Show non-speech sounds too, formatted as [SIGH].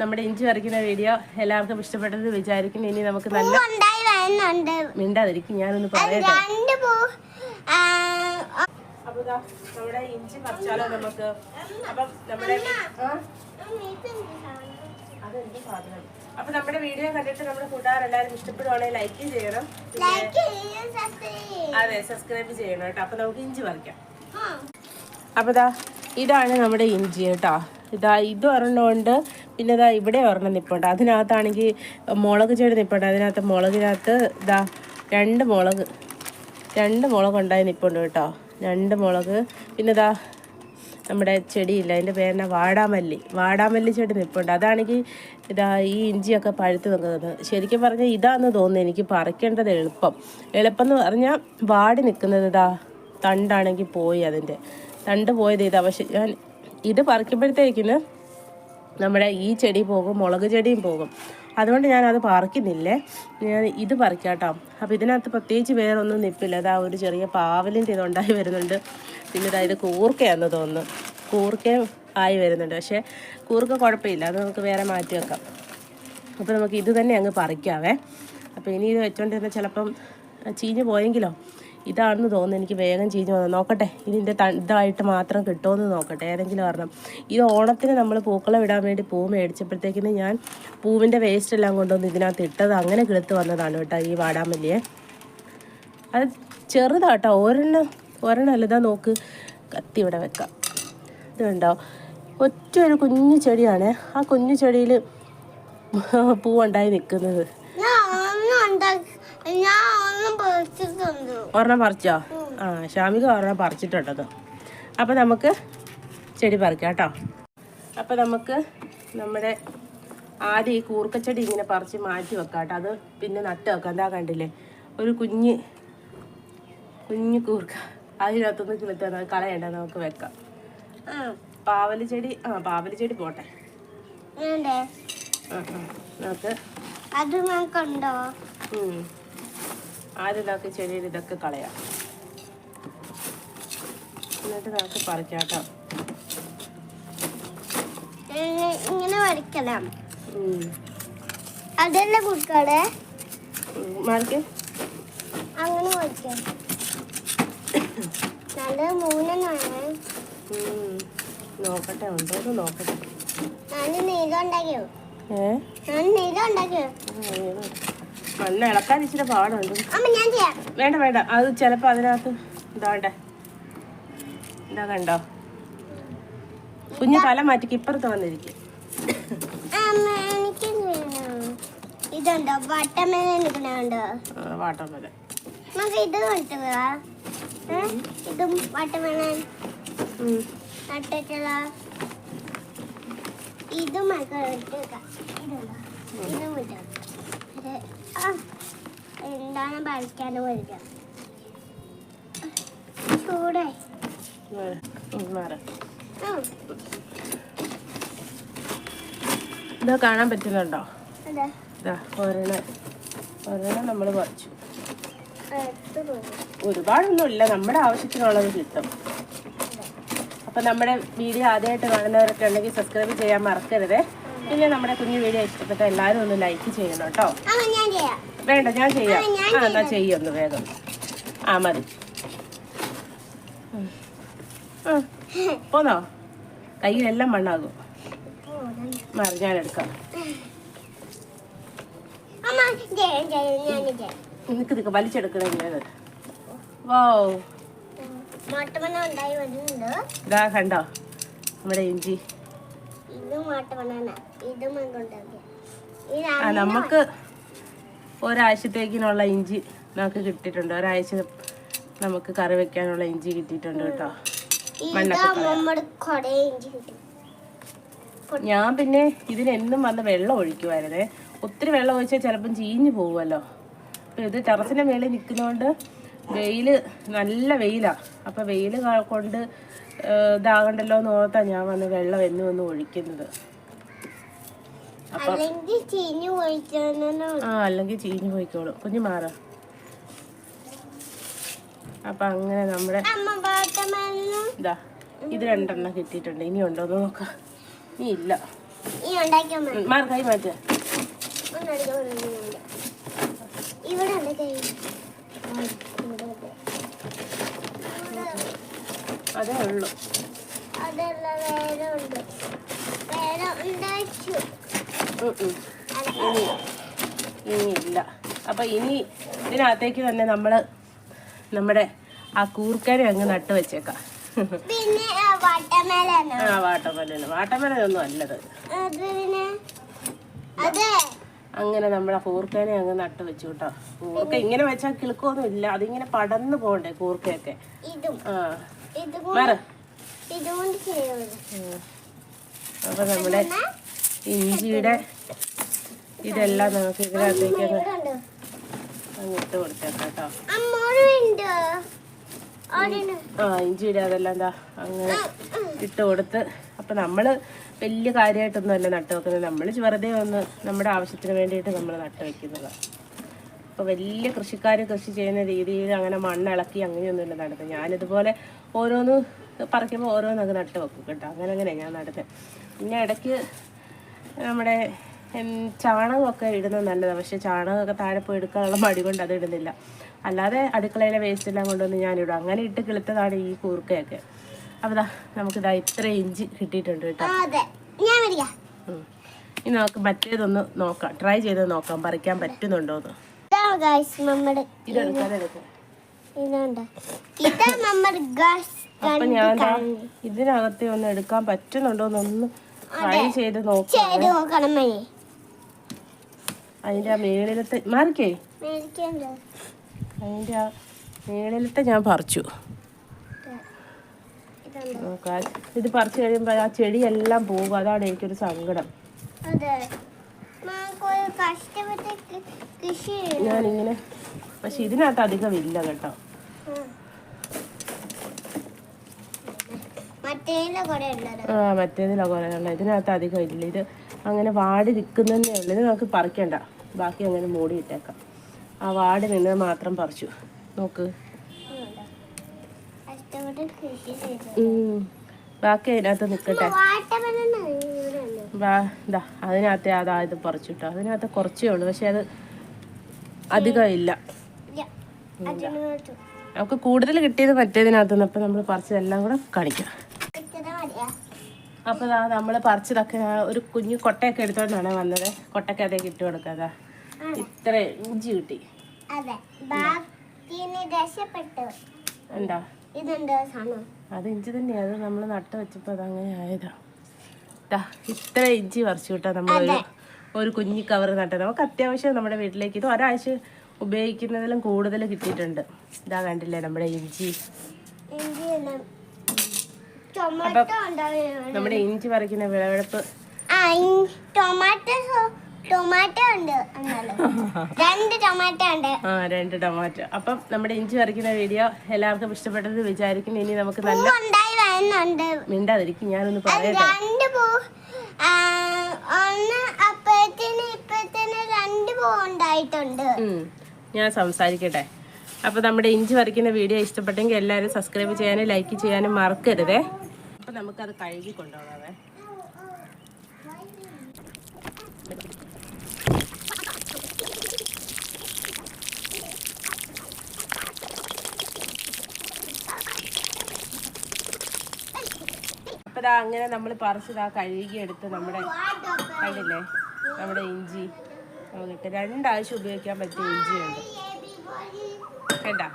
നമ്മുടെ ഇഞ്ചി പറിക്കുന്ന വീഡിയോ എല്ലാവർക്കും ഇഷ്ടപ്പെട്ടത് വിചാരിക്കുന്നു. ഇനി നമുക്ക് നല്ല മിണ്ടാതിരിക്കും ഞാനൊന്ന് പറയട്ടെ. അപ്പൊ നമ്മുടെ ഇഞ്ചി പറിച്ചാലോ നമുക്ക്? അപ്പം നമ്മുടെ? അതെന്ത് സാധനം? അപ്പൊ നമ്മുടെ വീഡിയോ കണ്ടിട്ട് നമ്മുടെ കൂട്ടുകാരെല്ലാവരും ഇഷ്ടപ്പെടുവാണെങ്കിൽ ലൈക്ക് ചെയ്യണം. അതെ സബ്സ്ക്രൈബ് ചെയ്യണം കേട്ടോ. അപ്പൊ നമുക്ക് ഇഞ്ചി പറിക്കാം. അപ്പൊ ഇതാണ് നമ്മുടെ ഇഞ്ചി കേട്ടോ. ഇതാ ഇത് ഒരെണ്ണമുണ്ട്. പിന്നെ ഇതാ ഇവിടെ ഒരെണ്ണം നിൽപ്പുണ്ട് അതിനകത്താണെങ്കിൽ മുളക് ചെടി നിൽപ്പുണ്ട് അതിനകത്ത് മുളകിനകത്ത് ഇതാ രണ്ട് മുളക്. രണ്ട് മുളക് ഉണ്ടായി നിൽപ്പുണ്ട് കേട്ടോ. രണ്ട് മുളക്. പിന്നെ ഇതാ നമ്മുടെ ചെടിയില്ല അതിന്റെ പേരെന്നാ വാടാമല്ലി. വാടാമല്ലി ചെടി നിൽപ്പുണ്ട് അതാണെങ്കിൽ ഇതാ ഈ ഇഞ്ചിയൊക്കെ പഴുത്ത് നിൽക്കുന്നത് ശരിക്കും പറഞ്ഞാൽ ഇതാന്ന് തോന്നുന്നു എനിക്ക് പറിക്കേണ്ടത് എളുപ്പം. എളുപ്പം എന്ന് പറഞ്ഞാൽ വാടി നിൽക്കുന്നത് ഇതാ തണ്ടാണെങ്കിൽ പോയി അതിന്റെ തണ്ട് പോയത് ഇതാ. പക്ഷെ ഞാൻ ഇത് പറിക്കുമ്പോഴത്തേക്കിന് നമ്മുടെ ഈ ചെടി പോകും മുളക് ചെടിയും പോകും. അതുകൊണ്ട് ഞാനത് പറിക്കുന്നില്ലേ? ഞാൻ ഇത് പറിക്കാട്ടോ. അപ്പോൾ ഇതിനകത്ത് പ്രത്യേകിച്ച് വേറൊന്നും നിൽപ്പില്ല അതാ ഒരു ചെറിയ പാവലിന്റെ ഇതുണ്ടായി വരുന്നുണ്ട്. പിന്നെ അതായത് കൂർക്കയാന്ന് തോന്നുന്നു. കൂർക്കയും ആയി വരുന്നുണ്ട്. പക്ഷേ കൂർക്ക കുഴപ്പമില്ല. അത് നമുക്ക് വേറെ മാറ്റി വെക്കാം. അപ്പോൾ നമുക്ക് ഇത് തന്നെ അങ്ങ് പറിക്കാവേ. അപ്പോൾ ഇനി ഇത് വെച്ചോണ്ടിരുന്ന ചിലപ്പം ചീഞ്ഞ് പോയെങ്കിലോ? ഇതാണെന്ന് തോന്നുന്നു. എനിക്ക് വേഗം ചീഞ്ഞ് വന്നു. നോക്കട്ടെ ഇതിന്റെ ഇതായിട്ട് മാത്രം കിട്ടുമെന്ന് നോക്കട്ടെ. ഏതെങ്കിലും ഒരെണ്ണം. ഇത് ഓണത്തിന് നമ്മൾ പൂക്കളം ഇടാൻ വേണ്ടി പൂ മേടിച്ചപ്പോഴത്തേക്കിന് ഞാൻ പൂവിന്റെ വേസ്റ്റ് എല്ലാം കൊണ്ടുവന്ന് ഇതിനകത്ത് ഇട്ടത് അങ്ങനെ കിളുത്ത് വന്നതാണ് കേട്ടോ ഈ വാടാമല്ലിയെ. അത് ചെറുതാട്ടോ. ഒരെണ്ണം ഒരെണ്ണം അല്ല ഇതാ നോക്ക്. കത്തി ഇവിടെ വെക്കാം. ഇത് കണ്ടോ? ഒറ്റ ഒരു കുഞ്ഞു ചെടിയാണ്. ആ കുഞ്ഞു ചെടിയിൽ പൂവുണ്ടായി നിൽക്കുന്നത്. ഞാൻ ഒരെണ്ണം പറിച്ചോ? ആ ഷാമിക ഒരെണ്ണം പറിച്ചിട്ടുണ്ടത് അപ്പോൾ നമുക്ക് ചെടി പറിക്കാം കേട്ടോ. അപ്പോൾ നമുക്ക് നമ്മുടെ ആദ്യം ഈ കൂർക്കച്ചെടി ഇങ്ങനെ പറിച്ച് മാറ്റി വെക്കാം കേട്ടോ. അത് പിന്നെ നട്ട് വെക്കാം. എന്താ കണ്ടില്ലേ? ഒരു കുഞ്ഞ് കുഞ്ഞു കൂർക്ക. അതിനകത്തൊന്ന് കിളുത്താൻ കളയണ്ട നമുക്ക് വെക്കാം. ആ. പാവൽ ചെടി ആ പാവൽ ചെടി പോട്ടെ. നമുക്ക് അത് നമുക്കുണ്ടോ. ആദ്യം നമുക്ക് ചെടിയിൽ ഇതൊക്കെ കളയാം. എന്നിട്ട് നമുക്ക് പറിക്കാട്ടോ. ഇങ്ങനെ വരയ്ക്കണം. അതല്ലേ കുട്ടികളെ മാർക്ക് അങ്ങനെ വരയ്ക്കാം. നല്ല മൂന്നാണ് ഉം. നോക്കട്ടെ ഉണ്ടോ നോക്കട്ടെ. ഞാൻ നീല ഉണ്ടാക്കിയോ? ഞാൻ നീലം ഉണ്ടാക്കിയോ? മണ്ണ് ഇളക്കാൻ ഇച്ചിരി പാടുണ്ട്. വേണ്ട വേണ്ട. അത് ചിലപ്പോൾ അതിനകത്ത് ഇതാ കണ്ടോ? കുഞ്ഞു തല മാറ്റിക്ക് ഇപ്പുറത്ത് വന്നിരിക്കും. ഇതുണ്ടോ? നമുക്ക് ഇത് ഇതും. നട്ടിട്ടുള്ള ഇതും ഇതുണ്ടോ? എന്താണ് പഠിക്കാനും വരിക? ചൂടെ. മാറ്. ഉം, ഇതാ കാണാൻ പറ്റുന്നുണ്ടോ? ഒരെണ്ണം. ഒരെണ്ണം നമ്മൾ പറിച്ചു ഒരുപാടൊന്നും ഇല്ല നമ്മുടെ ആവശ്യത്തിനുള്ളത് കിട്ടും. അപ്പം നമ്മുടെ വീഡിയോ ആദ്യമായിട്ട് കാണുന്നവരൊക്കെ ഉണ്ടെങ്കിൽ സബ്സ്ക്രൈബ് ചെയ്യാൻ മറക്കരുത്. പിന്നെ നമ്മുടെ കുഞ്ഞു വീഡിയോ ഇഷ്ടപ്പെട്ട എല്ലാവരും ഒന്ന് ലൈക്ക് ചെയ്യണം കേട്ടോ. വേണ്ട ഞാൻ ചെയ്യാം. ആ, എന്നാ ചെയ്യൊന്ന് വേഗം. ആ മതി. പോന്നോ? കയ്യിലെല്ലാം മണ്ണാകും. മാറി ചെയ്യാം നിനക്ക് ഇതൊക്കെ വലിച്ചെടുക്കണേ വോ. കണ്ടോ? നമ്മുടെ ഇഞ്ചി. ആ നമുക്ക് ഒരാഴ്ചത്തേക്കിനുള്ള ഇഞ്ചി നമുക്ക് കിട്ടിയിട്ടുണ്ട്. ഒരാഴ്ച നമുക്ക് കറി വെക്കാനുള്ള ഇഞ്ചി കിട്ടിയിട്ടുണ്ട് കേട്ടോ. ഞാൻ പിന്നെ ഇതിനെന്നും വന്ന് വെള്ളം ഒഴിക്കുമായിരുന്നേ ഒത്തിരി വെള്ളം ഒഴിച്ചാൽ ചിലപ്പം ചീഞ്ഞു പോകുമല്ലോ അപ്പം ഇത് ടെറസിന്റെ മേളിൽ നിൽക്കുന്നതുകൊണ്ട് വെയിൽ നല്ല വെയിലാണ് അപ്പം വെയിൽ കൊണ്ട് ഇതാകണ്ടല്ലോ എന്ന് ഓർത്താ ഞാൻ വന്ന് വെള്ളം എന്ന് വന്ന് ഒഴിക്കുന്നത്. ആ അല്ലെങ്കിൽ ചീഞ്ഞു പോയിക്കോളും. കുഞ്ഞു മാറ. അപ്പൊ അങ്ങനെ നമ്മുടെ ഇതാ ഇത് രണ്ടെണ്ണം കിട്ടിയിട്ടുണ്ട്. ഇനി ഉണ്ടോ എന്ന് നോക്കാം. ഇനി ഇല്ല. മാറി കൈ മാറ്റ. ഇവിടെ ഉണ്ട് കൈ ആ, ഇവിടെ ഉണ്ട്. ഇവിടെ അതേ ഉള്ളൂ. ഇനി ഇനി ഇല്ല അപ്പൊ ഇനി ഇതിനകത്തേക്ക് തന്നെ നമ്മൾ നമ്മുടെ ആ കൂർക്കനെ അങ്ങ് നട്ട് വെച്ചേക്കാം. ആ വാട്ടമലന് വാട്ടമലനൊന്നും അല്ലത്. അങ്ങനെ നമ്മളെ കൂർക്കനെ അങ്ങ് നട്ട് വെച്ചു കേട്ടോ. കൂർക്ക ഇങ്ങനെ വെച്ചാൽ കിളുക്കൊന്നും ഇല്ല അതിങ്ങനെ പടന്ന് പോകണ്ടേ കൂർക്കയൊക്കെ. ആ. അപ്പൊ നമ്മുടെ ഇഞ്ചിയുടെ ഇതെല്ലാം നമുക്ക് ഇതിനകത്തേക്ക് അങ്ങോട്ട് കൊടുത്തേക്കാട്ടോ. കൊടുത്തേക്കാം കേട്ടോ ആ ഇഞ്ചിയുടെ അതെല്ലാം എന്താ അങ്ങനെ ഇട്ട് കൊടുത്ത് അപ്പം നമ്മൾ വലിയ കാര്യമായിട്ടൊന്നും അല്ല നട്ട് വെക്കുന്നത്. നമ്മൾ വെറുതെ ഒന്ന് നമ്മുടെ ആവശ്യത്തിന് വേണ്ടിയിട്ട് നമ്മൾ നട്ട് വെക്കുന്നതാണ് അപ്പോൾ വലിയ കൃഷിക്കാർ കൃഷി ചെയ്യുന്ന രീതിയിൽ അങ്ങനെ മണ്ണിളക്കി അങ്ങനെയൊന്നുമില്ല നടത്തുന്നത് ഞാനിതുപോലെ ഓരോന്ന് പറിക്കുമ്പോൾ ഓരോന്നൊക്കെ നട്ട് വെക്കും കേട്ടോ. അങ്ങനെ അങ്ങനെ ഞാൻ നടുന്നത് പിന്നെ ഇടയ്ക്ക് നമ്മുടെ ചാണകമൊക്കെ ഇടുന്നത് നല്ലതാണ് പക്ഷേ ചാണകമൊക്കെ താഴെ പോയി എടുക്കാനുള്ള മടി കൊണ്ട് അത് ഇടുന്നില്ല. അല്ലാതെ അടുക്കളയിലെ വേസ്റ്റ് എല്ലാം കൊണ്ടുവന്ന് ഞാനിടും അങ്ങനെ ഇട്ട് കിളുത്തതാണ് ഈ കൂർക്കയൊക്കെ. അപ്പോൾ നമുക്കിതാ ഇത്ര ഇഞ്ചി കിട്ടിയിട്ടുണ്ട് കേട്ടോ. ഇനി നമുക്ക് മറ്റേതൊന്ന് നോക്കാം. ട്രൈ ചെയ്ത് നോക്കാം. പറിക്കാൻ പറ്റുന്നുണ്ടോ നമ്മുടെ ഇതാ നമ്മുടെ അപ്പൊ ഞാൻ ദാ ഇതിനകത്തെ ഒന്ന് എടുക്കാൻ പറ്റുന്നുണ്ടോ എന്നൊന്ന് ട്രൈ ചെയ്ത് നോക്കണമേ നോക്കണം അതിന്റെ മേളിലത്തെ മാറിക്കേ. അതിന്റെ ആ മേളിലത്തെ ഞാൻ പറിച്ചു. നോക്കാം ഇത് പറിച്ചു കഴിയുമ്പോൾ ആ ചെടിയെല്ലാം പോകും. അതാണ് എനിക്കൊരു സങ്കടം. ഞാനിങ്ങനെ പക്ഷെ ഇതിനകത്ത് അധികം ഇല്ല കേട്ടോ. ആ. മറ്റേതിലാ കുറേ ഇതിനകത്ത് അധികം ഇല്ല. ഇത് അങ്ങനെ വാടി നിൽക്കുന്നതേ ഉള്ളൂ. ഇത് നമുക്ക് പറിക്കണ്ട. ബാക്കി അങ്ങനെ മൂടി ഇട്ടേക്കാം. ആ വാടി നിന്ന് മാത്രം പറിച്ചു. നോക്ക്. ബാക്കി അതിനകത്ത് നിൽക്കട്ടെ വാട്ടമല്ലെന്ന് ഇവിടെ ഉണ്ട് വാ ഇതാ അതിനകത്ത് അതാ ഇത് പറിച്ചിട്ടോ അതിനകത്ത് കുറച്ചേ ഉള്ളൂ പക്ഷെ അത് അധികം ഇല്ല. നമുക്ക് കൂടുതൽ കിട്ടിയത് മറ്റേതിനകത്ത് നിന്ന് അപ്പം നമ്മൾ പറിച്ചതെല്ലാം കൂടെ കാണിക്കാം. അപ്പോൾ ഇതാ നമ്മൾ പറിച്ചതൊക്കെ ഒരു കുഞ്ഞു കൊട്ടയൊക്കെ എടുത്തോണ്ടാണ് വന്നത്. കൊട്ടയ്ക്ക് അതേ ഇട്ട് കൊടുക്കാതാ. ഇത്ര ഇഞ്ചി കിട്ടി. സാധനം? അത് ഇഞ്ചി തന്നെയാണ് നമ്മൾ നട്ട് വെച്ചപ്പോൾ അതങ്ങനെ ആയതാ. ഇത്ര ഇഞ്ചി പറിച്ചു കിട്ടാ നമ്മളൊരു ഒരു കുഞ്ഞി കവർ നട്ടത്. നമുക്ക് അത്യാവശ്യം നമ്മുടെ വീട്ടിലേക്ക് ഇത് ഒരാഴ്ച ഉപയോഗിക്കുന്നതിലും കൂടുതൽ കിട്ടിയിട്ടുണ്ട്. ഇതാ കണ്ടില്ലേ നമ്മുടെ ഇഞ്ചി. നമ്മുടെ ഇഞ്ചി പറിക്കുന്ന വിളവെടുപ്പ്. ടൊമാറ്റോ ടൊമാറ്റോ ഉണ്ട് [LAUGHS] രണ്ട് ടൊമാറ്റോ ഉണ്ട്. ആ രണ്ട് ടൊമാറ്റോ. അപ്പം നമ്മുടെ ഇഞ്ചി പറിക്കുന്ന വീഡിയോ എല്ലാവർക്കും ഇഷ്ടപ്പെട്ടത് വിചാരിക്കുന്നു. ഇനി നമുക്ക് നല്ല മിണ്ടാതിരിക്കും. ഞാനൊന്ന് പറയട്ടെ? രണ്ട് പൂ ഒന്ന് അപ്പഴത്തേന് ഇപ്പഴത്തേന് രണ്ട് പൂ ഉണ്ടായിട്ടുണ്ട്. ഞാൻ സംസാരിക്കട്ടെ. അപ്പോൾ നമ്മുടെ ഇഞ്ചി പറിക്കുന്ന വീഡിയോ ഇഷ്ടപ്പെട്ടെങ്കിൽ എല്ലാവരും സബ്സ്ക്രൈബ് ചെയ്യാനും ലൈക്ക് ചെയ്യാനും മറക്കരുതേ. അപ്പോൾ നമുക്കത് കഴുകി കൊണ്ടുപോകാവേ. അപ്പോൾ ഇതാ അങ്ങനെ നമ്മൾ പറിച്ചതാ കഴുകി എടുത്ത് നമ്മുടെ കണ്ടില്ലേ നമ്മുടെ ഇഞ്ചി. നമുക്ക് രണ്ടാഴ്ച ഉപയോഗിക്കാൻ പറ്റിയ ഇഞ്ചിയുണ്ട്. കേട്ടാ